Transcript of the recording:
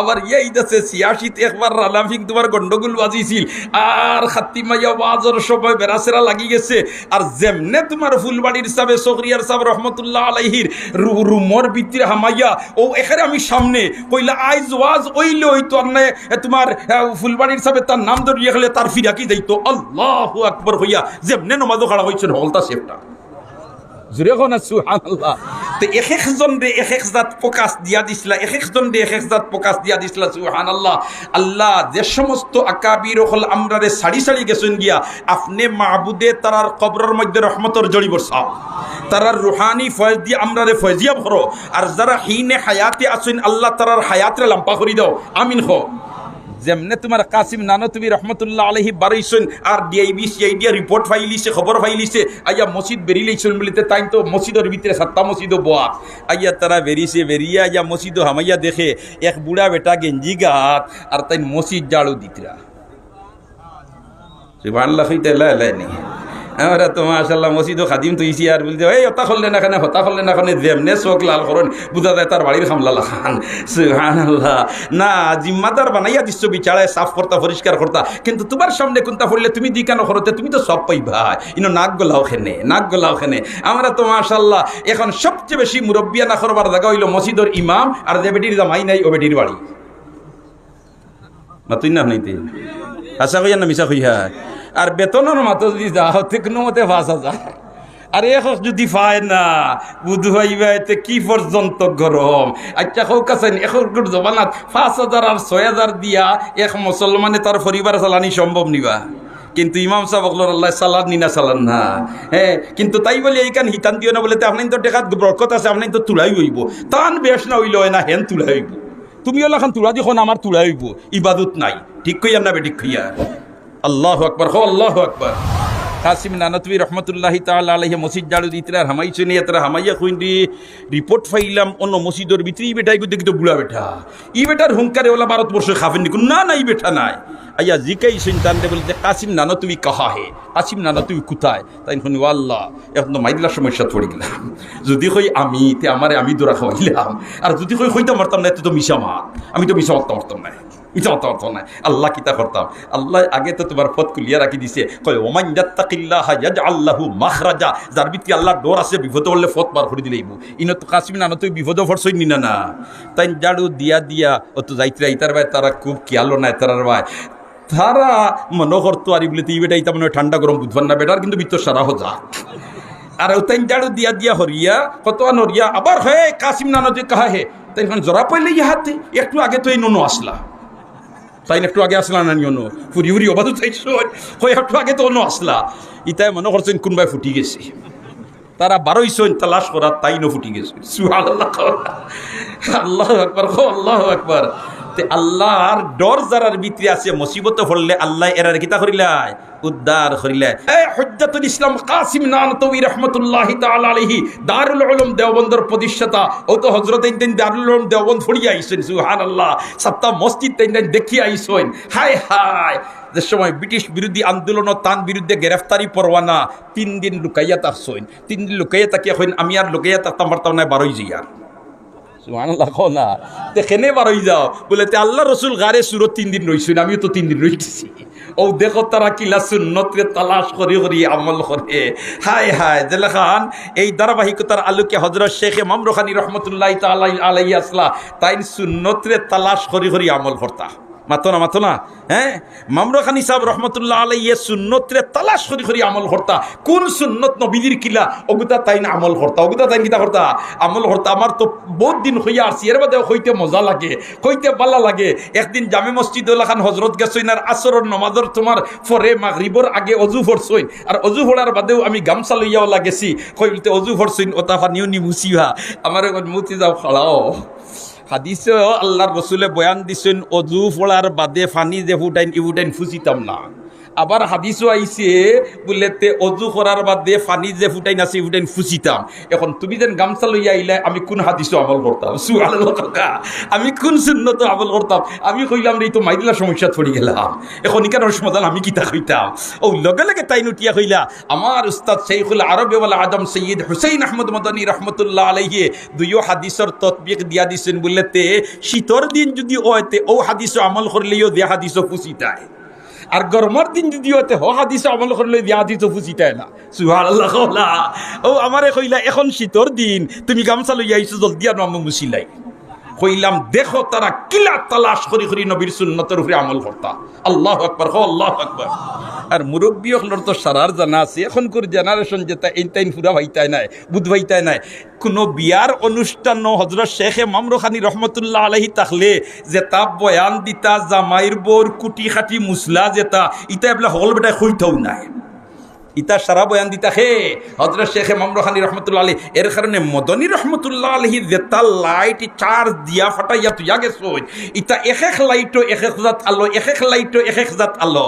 আবার এই দেশে ছিয়াশিতে একবার রানাফিক তোমার গন্ডগোল বাজিছিল। আর খাত্তি মাইয়া ওয়াজর সময় বেড়াসেরা লাগি গেছে। আর যেমনে তোমার ফুলবাড়ির সাবে সগরিয়ার সাহেব রহমতুল্লাহ আলাইহির রুমর ভিতরে হামাইয়া, ও এখানে আমি সামনে কইলা, আইজ ওয়াজ ওইলে ওই তো আন্নে তোমার ফুলবাড়ির সাবে তার নাম ধরিয়ে গেলে তার ফিরাকি যাইতো। আল্লাহ আকবর হইয়া, যেমনে নমাজও খাড়া হয়েছেন হলতা সেফটা জুড়ে কোন সুবহানাল্লাহ। তো এক একজন রে এক প্রকাশ দিয়া দিছিলা এক একজন রে এক প্রকাশ দিয়া দিছিলা, সুবহানাল্লাহ। আল্লাহ আল্লাহ যে সমস্ত আকাবির হল আমরা রে সাড়ি সাড়ি গেছেন গিয়া, আপনি মাহবুদে তারার কবরের মধ্যে রহমতর জড়ি বসাও তারার রুহানি ফয়েজ দিয়ে আমরা ফয়েজিয়া ভরো। আর যারা হিনে হায়াতে আছেন, আল্লাহ তারার হায়াতরে লাম্পা করি দাও। আমিন হো যেমনে তোমার কাসিম নানো তুমি রহমতুল্লাহ আলহি বারইছেন আর ডিআইবি সিআইডিয়া রিপোর্ট ফাইলিছে, খবর ফাইলিছে আইয়া মসজিদ বেরিয়েছেন বলিতে তাই তো মসজিদের ভিতরে সাতটা মসজিদও বোয়া। আইয়া তারা বেরিয়েছে বেরিয়ে আইয়া মসজিদও হামাইয়া দেখে, এক বুড়া বেটা গেঞ্জি গাত আর তাই মসজিদ জাড়ু দিতরা। সুবহানাল্লাহ হইতে লাই লাই নি আমরা তো মাশাল্লাহ মসজিদও খাদিম তো ইসি আর বলতে এই হতা করলে না হতা করলে না খানে যেমনে চোখ লাল করুন। বুঝা যায় তার বাড়ির খামলা লাখান। সুবহানাল্লাহ। না জিম্মাদার বানাইয়া দিচ্ছ বিচারায় সাফ করতা, পরিষ্কার করতা। কিন্তু তোমার সামনে কোনটা পড়লে তুমি দি কেন করতে তুমি তো সব পাইবা ইনো নাক গোলাও খেনে, নাক গোলাও খেনে। আমরা তো মাশাল্লাহ এখন সবচেয়ে বেশি মুরব্বিয়া না করবার জায়গা হইল মসজিদর ইমাম আর যে বেটির জামাই নাই, ও বেটির বাড়ি। না তুই না নাইতে আশা কইয়া না মিশা কইয়া আর বেতনের মাত্র যদি যাও, তে কোনো মতে পাঁচ হাজার আর এখন যদি পায় না, বুধ হইবা কি পর্যন্ত গরম? আচ্ছা হোক আছেন এখন জমানাত পাঁচ হাজার আর ছয় হাজার দিয়া এক মুসলমানে তার পরিবার চালানি সম্ভব নিবা। কিন্তু ইমাম সাহেব অকলর আল্লাহ সালাদ নিনা চালান না। হ্যাঁ কিন্তু তাই বলে এইখান হিতান দিও না বলে, তো আপনার তো দেখাত বরকত আছে আপনার তো তুলাই হইব। তান বেশ না হইল না, হেন তুলাই হইব। তুমি ওলাখান তুলা দেখুন আমার তুলা হইব। ইবাদত নাই। ঠিক কইয়া না বেঠিক কইয়া। আল্লাহ আকবর, হো আল্লাহ আকবর। কাসিম নানতবি রহমতুল্লাহ আলাইহি মসজিদ জাড়ু দিতরা হামাইছে নি এতরা হামাইয়া কইন্দি রিপোর্ট ফাইলাম, অন্য মসজিদের ভিতরে ই বেটাই দেখি তো বুড়া বেটা। ই বেটার হুঙ্কারে ওলা ভারতবর্ষ খাবেন নিকুন না না, ই বেটা নাই। আইয়া জিকাই সন্তান দে বলতে কাসিম নানা তুমি কাহা হে? কাসিম নানা তুমি কোথায়? তাই শুনি আল্লাহ, এখন তো মাইদলা সমস্যা পড়ে গেলাম। যদি কই আমি, তে আমারে আমি দৌড়া খাওয়াইলাম। আর যদি কই হইতে মারতাম না এতে তো মিশা মার আমি তো মিশা মারতাম না। মিশা মারতাম মারতাম না আল্লাহ কিতা করতাম? আল্লাহ আগে তো তোমার পথ কুলিয়া রাখি দিছে। কয়, ওমান যাত্তাকিল্লাহ ইয়াজআল্লাহু মাখরাজা। যার ভিতরে আল্লাহ ডোর আছে, বিপদ হলে পথ পার করে দিলেইব ইনো তো কাসিম নানা তুই বিপদ ফরছই নি না না। তাই জাড়ু দিয়া দিয়া, ও তো যাইতে ইতার ভাই, তারা খুব খেয়ালো না তারার ভাই। তারা মনোহর তো আর বলে এই বেটাই তেমন ঠান্ডা গরম বুঝবার না, বেটার কিন্তু বিত্ত সারা হজা আর তাই জাড়ু দিয়া দিয়া হরিয়া কত হরিয়া আবার হে কাসিম নানা তুই কাহা হে? তাই জরা পাইলে ইহাতে, একটু আগে তো এই ননো আসলা। তাই একটু আগে আসলা না নিয়নো? ফুরি ফুরি অবাধ চাইছো হয় একটু আগে তো অন্য আসলা। ইতাই মনে করছেন কোনবাই ফুটি গেছে। তারা বারোই সৈন তালাশ করা তাই ন ফুটি গেছে। আল্লাহ আল্লাহ আল্লাহ আকবার। তে আল্লাহর ডর যারার ভিতরে আছে, মুসিবত পড়লে আল্লাহ এরার কিতা করিলাই উদ্ধার করিলে হজ্জাতুল ইসলাম কাসিম নানতবি রহমতুল্লাহি আলাইহি, দারুল উলুম দেওবন্দর প্রতিষ্ঠাতা। ও তো হযরত ইনদিন দারুল উলুম দেওবন্দ ফড়ি আইছেন সুবহানাল্লাহ। সাতটা মসজিদ তাইন দেখি আইছেন হায় হায়! যে সময় ব্রিটিশ বিরোধী আন্দোলন তান বিরুদ্ধে গ্রেফতারি পরোয়ানা তিন দিন লুকাইয়া থাকছেন তিন দিন লুকাইয়া তাকিয়া হইন, আমি আর লুকাইয়া থাকতাম পারতাম না বারোই জিয়ার। সুবহানাল্লাহ কো না। দেখেনে বারোই যাও? বলে, তে আল্লাহ রসুল গারে সুরত তিন দিন রইছুন আমিও তো তিন দিন রইতেছি। ও, দেখো তারা কিলা সুন্নতরে তালাশ করে, করি, আমল করে। হায় হায়, জেলে খান, এই ধারাবাহিকতার আলোকে হজরত শেখ এমাম রোখানি রহমতুল্লাহ তালাই আলাই আসলা তাই সুন্নতরে তালাশ করি করি, আমল করতা। মাতো না মাতো না। হ্যাঁ? মামরা খানি সাহেব রহমতুল্লাহ আলাইয়ে সুন্নতরে তালাশ করি করি আমল করতা। কোন সুন্নত নবীদের কিলা? অগুতা তাই না আমল করতা। অগুতা তাই কিতা করতা? আমল করতা। আমার তো বহুত দিন হইয়া আসছি। এর বাদে হইতে মজা লাগে, হইতে বালা লাগে। একদিন জামে মসজিদ খান হজরত গেছইন আর আসরের নমাজর তোমার ফরে মাগরিবর আগে অজু ফরছইন আর অজু ফোড়ার বাদেও আমি গামছা লইয়াও লাগেছি। কইতে অজু ফরছইন ওটা ফানিও নিমুসিহা আমার মুতি যাও, খালাও। হাদিসে আল্লাহর রসুলে বয়ান দিছেন অজু ফোড়ার বাদে ফানি যে ফুটাইন ইউটাইন ফুচিতাম না। আবার হাদিসও আইছে বলে তে অজু করার বাদে পানি যে ফুটাই না সেই ফুটাইন ফুচিতাম। এখন তুমি যেন গামছা লইয়া আইলে, আমি কোন হাদিসও আমল করতাম? কাকা আমি কোন সুন্নত আমল করতাম? আমি কইলাম রে তো মাইদিলা সমস্যা ছড়ি গেলাম। এখন ইকানোর সমাধান আমি কিতা কইতাম? ও লগে লগে তাই নুটিয়া কইলা, আমার উস্তাদ শেখুল আরবে ওয়াল আদম সৈয়দ হুসাইন আহমদ মদনী রহমতুল্লাহ আলাইহি দুইও হাদিসর তৎবিক দিয়া দিছেন বললে তে, শীতর দিন যদি ওইতে ও হাদিস আমল করলেও দে হাদিস ফুসিতায় আর গরমার দিন যদি ওতে হ দিছে আমল করলে দিয়া দিত ফুসিতায় না। সুবহানাল্লাহ কওলা ও আমারে কইলা, এখন শীতর দিন, তুমি গামছা লইয়া আইছো জলদি আর আমি মুছিলাই কইলাম, দেখো তারা কিলা তালাশ করি করি নবীর সুন্নতের উপরে আমল করতা আল্লাহ আকবার হো আল্লাহ আকবার আর মুরব্বী হলোর তো সারার জানা আছে। এখনকার জেনারেশন যেটা এই টাইম ফুরা ভাইতাই নাই, বুধ ভাইতাই নাই। কোনো বিয়ার অনুষ্ঠান হজরত শেখে মামরখানি রহমতুল্লাহ আলহি থাকলে যেটা বয়ান দিতা, জামাইর বোর কুটি খাটি মুসলা যেটা ইটা এবেলা হল বেটায় হইতাও নাই। ইতা সারা বয়ান দিতা হে হজরত শেখে মামরখানি রহমতুল্লাহ আলী এর কারণে মদনী রহমতুল্লাহ আলহি যেটা লাইট চার্জ দিয়া ফাটাইয়া তুইয়া গেছ ইতা এক এক লাইটও এক এক জাত আলো এক এক লাইটও এক এক জাত আলো।